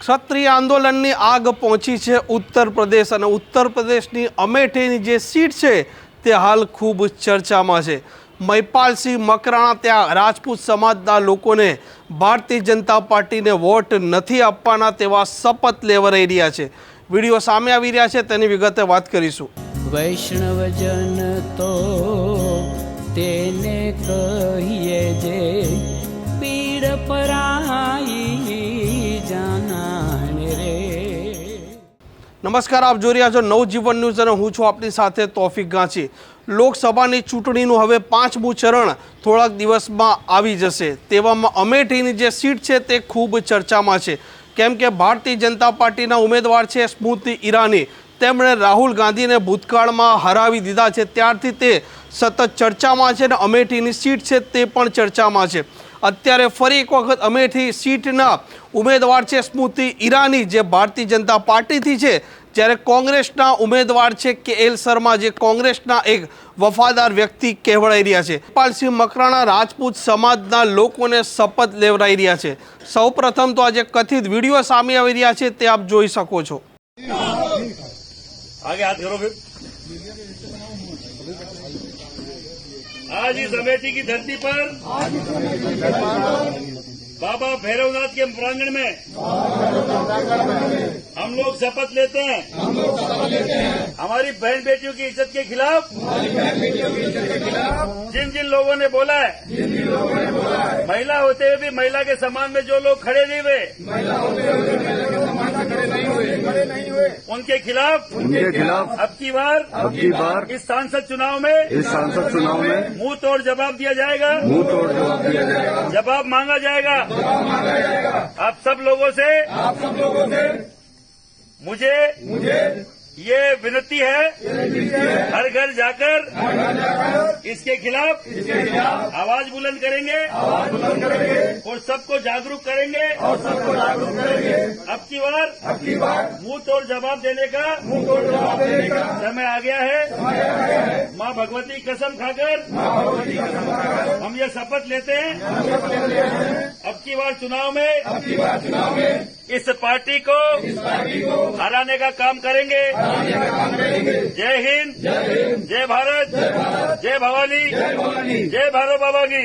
ક્ષત્રિય આંદોલનની આગ પહોંચી છે ઉત્તર પ્રદેશ અને ઉત્તર પ્રદેશની અમેઠીની જે સીટ છે તે હાલ ખૂબ ચર્ચામાં છે. મહિપાલસિંહ મકરાણા ત્યાં રાજપૂત સમાજના લોકોને ભારતીય જનતા પાર્ટીને વોટ નથી આપવાના તેવા શપથ લેવરાઈ રહ્યા છે. વીડિયો સામે આવી રહ્યા છે, તેની વિગતે વાત કરીશું. વૈષ્ણવજન તો તેને કહીએ જે પીડ પરાઈ નમસ્કાર, આપ જોઈ રહ્યા છો નવજીવન ન્યૂઝ અને હું છું આપની સાથે તોફિક ગાંચી. લોકસભાની ચૂંટણીનું હવે પાંચમું ચરણ થોડાક દિવસમાં આવી જશે. તેવામાં અમેઠીની જે સીટ છે તે ખૂબ ચર્ચામાં છે. કેમ કે ભારતીય જનતા પાર્ટીના ઉમેદવાર છે સ્મૃતિ ઈરાની. તેમણે રાહુલ ગાંધીને ભૂતકાળમાં હરાવી દીધા છે. ત્યારથી તે સતત ચર્ચામાં છે અને અમેઠીની સીટ છે તે પણ ચર્ચામાં છે. અત્યારે ફરી એક વખત અમેઠી સીટના ઉમેદવાર છે સ્મૃતિ ઈરાની, જે ભારતીય જનતા પાર્ટીથી છે. જ્યારે કોંગ્રેસના ઉમેદવાર છે કે એલ શર્મા, જે કોંગ્રેસના એક વફાદાર વ્યક્તિ કહેવડાઈ રહ્યા છે. પાલસિંહ મકરાણા રાજપૂત સમાજના લોકોને શપથ લેવડાઈ રહ્યા છે. સૌપ્રથમ તો આજે કથિત વીડિયો સામે આવી રહ્યા છે, તે આપ જોઈ શકો છો. આગે હાથ કરો आज इस अमेठी की धरती पर बाबा भैरवनाथ के प्रांगण में हम लोग शपथ लेते हैं। हमारी बहन बेटियों की इज़्ज़त के खिलाफ जिन जिन लोगों ने बोला है, महिला होते हुए भी महिला के सम्मान में जो लोग खड़े नहीं हुए उनके खिलाफ उनके खिलाफ अब की बार अब की बार इस सांसद चुनाव में इस सांसद चुनाव में मुँह तोड़ जवाब दिया जाएगा। मुँह तोड़ जवाब दिया जाएगा। जवाब मांगा जाएगा। आप सब लोगों से आप सब लोगों से मुझे मुझे ये विनती है, हर घर जाकर इसके खिलाफ आवाज़ बुलंद करेंगे और सबको जागरूक करेंगे। और सबको जागरूक करेंगे अब की बार जवाब देने का मुँह तोड़ जवाब देने का समय आ गया है। माँ भगवती कसम खाकर हम ये शपथ लेते हैं। अब की बार चुनाव में अब की बार चुनाव में इस पार्टी को इस पार्टी को हराने का काम करेंगे। जय हिंद जय हिंद। जय भारत जय भारत। जय भवानी जय भवानी। जय भारत बाबा की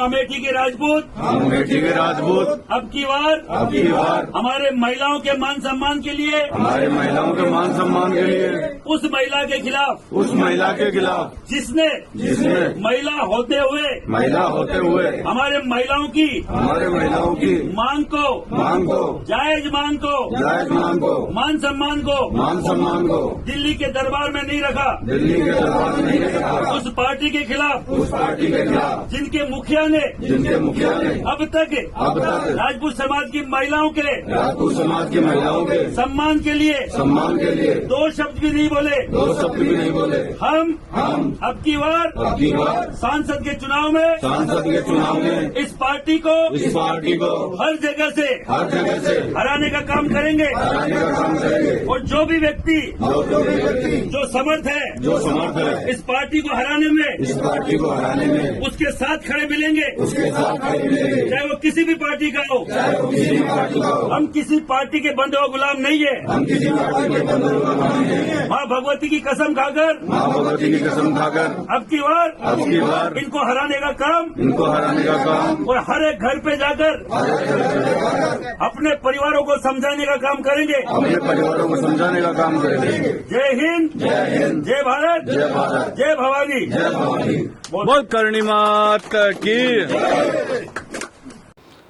हम अमेठी के राजपूत। हम अमेठी के राजपूत। अब की बार। अब की बार। हमारे महिलाओं के मान सम्मान के लिए। हमारे महिलाओं के मान सम्मान के लिए। उस महिला के खिलाफ। उस महिला के खिलाफ। जिसने जिसने महिला होते हुए। महिला होते हुए। हमारे महिलाओं की हमारे महिलाओं की मांग को। मांग को। जायज़ मांग को। जायज़ मांग को। मान सम्मान को। मान सम्मान को। दिल्ली के दरबार में नहीं रखा। दिल्ली के दरबार में नहीं रखा। उस पार्टी के खिलाफ। उस पार्टी के खिलाफ। जिनके मुखिया ने जिनके मुखिया ने अब तक अब तक। राजपूत समाज की महिलाओं के राजपूत समाज की महिलाओं के। सम्मान के लिए। सम्मान के लिए। दो शब्द भी नहीं बोले। दो शब्द भी नहीं बोले। हम हम। अब की बार अब की बार। सांसद के चुनाव में। सांसद के चुनाव में। इस पार्टी को इस पार्टी को। हर जगह से हर जगह से। हराने का काम करेंगे। हराने का काम करेंगे। और जो भी व्यक्ति जो जो भी व्यक्ति। जो समर्थ है। जो समर्थ है। इस पार्टी को हराने में। इस पार्टी को हराने में। उसके साथ खड़े मिलेंगे। उसके साथ चाहे वो किसी भी पार्टी का हो। चाहे वो किसी भी पार्टी का हो। हम किसी पार्टी के बंदे और गुलाम नहीं है। हम किसी पार्टी के बंदे और गुलाम नहीं है। माँ भगवती की कसम खाकर। माँ भगवती की कसम खाकर। अब की बार। अब की बार। इनको हराने का काम। इनको हराने का काम। और हर एक घर पे जाकर। अपने परिवारों को समझाने का काम करेंगे अपने परिवारों को समझाने का काम करेंगे जय हिंद जय हिंद जय भारत जय भारत जय भवानी जय भवानी बोल करणी मात की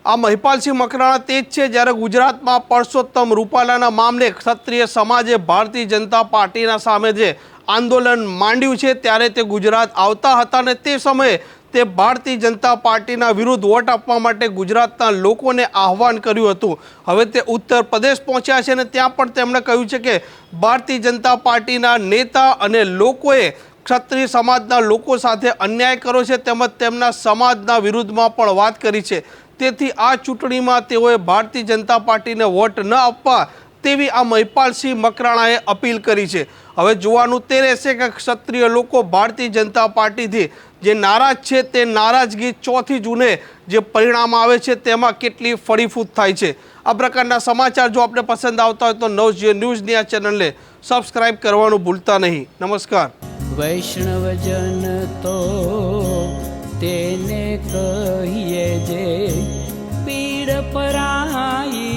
આ મહિપાલસિંહ મકરાણા તે જ છે જ્યારે ગુજરાતમાં પરસોત્તમ રૂપાલાના મામલે ક્ષત્રિય સમાજે ભારતીય જનતા પાર્ટીના સામે જે આંદોલન માંડ્યું છે ત્યારે તે ગુજરાત આવતા હતા અને તે સમયે તે ભારતીય જનતા પાર્ટીના વિરુદ્ધ વોટ આપવા માટે ગુજરાતના લોકોને આહવાન કર્યું હતું. હવે તે ઉત્તર પ્રદેશ પહોંચ્યા છે અને ત્યાં પણ તેમણે કહ્યું છે કે ભારતીય જનતા પાર્ટીના નેતા અને લોકોએ ક્ષત્રિય સમાજના લોકો સાથે અન્યાય કર્યો છે તેમજ તેમના સમાજના વિરુદ્ધમાં પણ વાત કરી છે. તેથી આ ચૂંટણીમાં તેઓએ ભારતીય જનતા પાર્ટીને વોટ ન આપવા તેવી આ મહિપાલસિંહ મકરાણાએ અપીલ કરી છે. હવે જોવાનું તે રહેશે કે ક્ષત્રિય લોકો ભારતીય જનતા પાર્ટીથી જે નારાજ છે તે નારાજગી ચોથી જૂને જે પરિણામ આવે છે તેમાં કેટલી ફળીફૂટ થાય છે. આ પ્રકારના સમાચાર જો આપણે પસંદ આવતા હોય તો નવ ન્યૂઝની આ ચેનલને સબસ્ક્રાઇબ કરવાનું ભૂલતા નહીં. નમસ્કાર. વૈષ્ણવજન તો તેને કહીએ જે પીડ પરાઈ